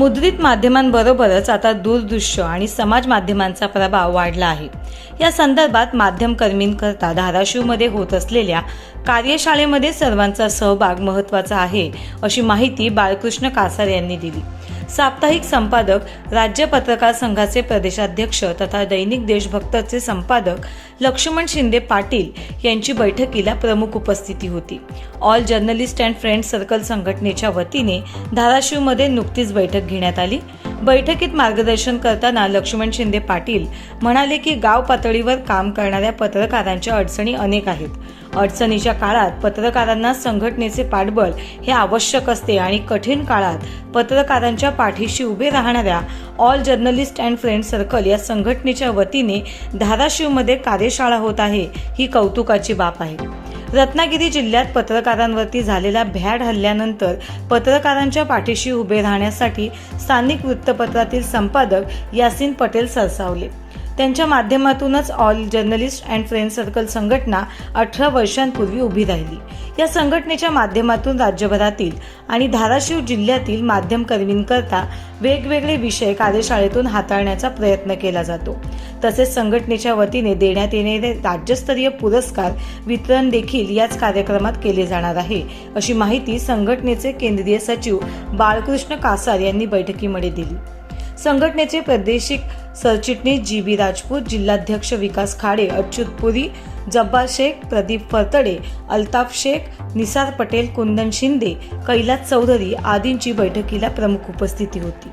मुद्रित माध्यमांबरोबरच आता दूरदृश्य आणि समाज माध्यमांचा प्रभाव वाढला आहे. या संदर्भात माध्यमकर्मींकरता धाराशिवमध्ये होत असलेल्या कार्यशाळेमध्ये सर्वांचा सहभाग महत्त्वाचा आहे अशी माहिती बाळकृष्ण कासार यांनी दिली. साप्ताहिक संपादक राज्य पत्रकार संघाचे प्रदेशाध्यक्ष तथा दैनिक देशभक्तचे संपादक लक्ष्मण शिंदे पाटील यांची बैठकीला प्रमुख उपस्थिती होती. All journalist and friend circle संघटनेच्या वतीने धाराशिवमध्ये नुकतीच बैठक घेण्यात आली. बैठकीत मार्गदर्शन करताना लक्ष्मण शिंदे पाटील म्हणाले की गाव पातळीवर काम करणाऱ्या पत्रकारांच्या अडचणी अनेक आहेत. अडचणीच्या काळात पत्रकारांना संघटनेचे पाठबळ हे आवश्यक असते आणि कठीण काळात पत्रकारांच्या पाठीशी उभे राहणाऱ्या all journalist and friend circle या संघटनेच्या वतीने धाराशिवमध्ये कार्यशाळा होत आहे ही कौतुकाची बाब आहे. रत्नागिरी जिल्ह्यात पत्रकारांवरती झालेल्या भ्याड हल्ल्यानंतर पत्रकारांच्या पाठीशी उभे राहण्यासाठी स्थानिक वृत्तपत्रातील संपादक यासिन पटेल सरसावले. त्यांच्या माध्यमातूनच all journalist and friend circle संघटना अठरा वर्षांपूर्वी उभी राहिली. या संघटनेच्या माध्यमातून राज्यभरातील आणि धाराशिव जिल्ह्यातील माध्यमकर्मींकरता वेगवेगळे विषय कार्यशाळेतून हाताळण्याचा प्रयत्न केला जातो. तसेच संघटनेच्या वतीने देण्यात येणारे राज्यस्तरीय पुरस्कार वितरण देखील याच कार्यक्रमात केले जाणार आहे अशी माहिती संघटनेचे केंद्रीय सचिव बाळकृष्ण कासार यांनी बैठकीमध्ये दिली. संघटनेचे प्रादेशिक सरचिटणीस जी बी राजपूत जिल्हाध्यक्ष विकास खाडे अच्युत पुरी जब्बार शेख प्रदीप फरतडे अल्ताफ शेख निसार पटेल कुंदन शिंदे कैलास चौधरी आदींची बैठकीला प्रमुख उपस्थिती होती.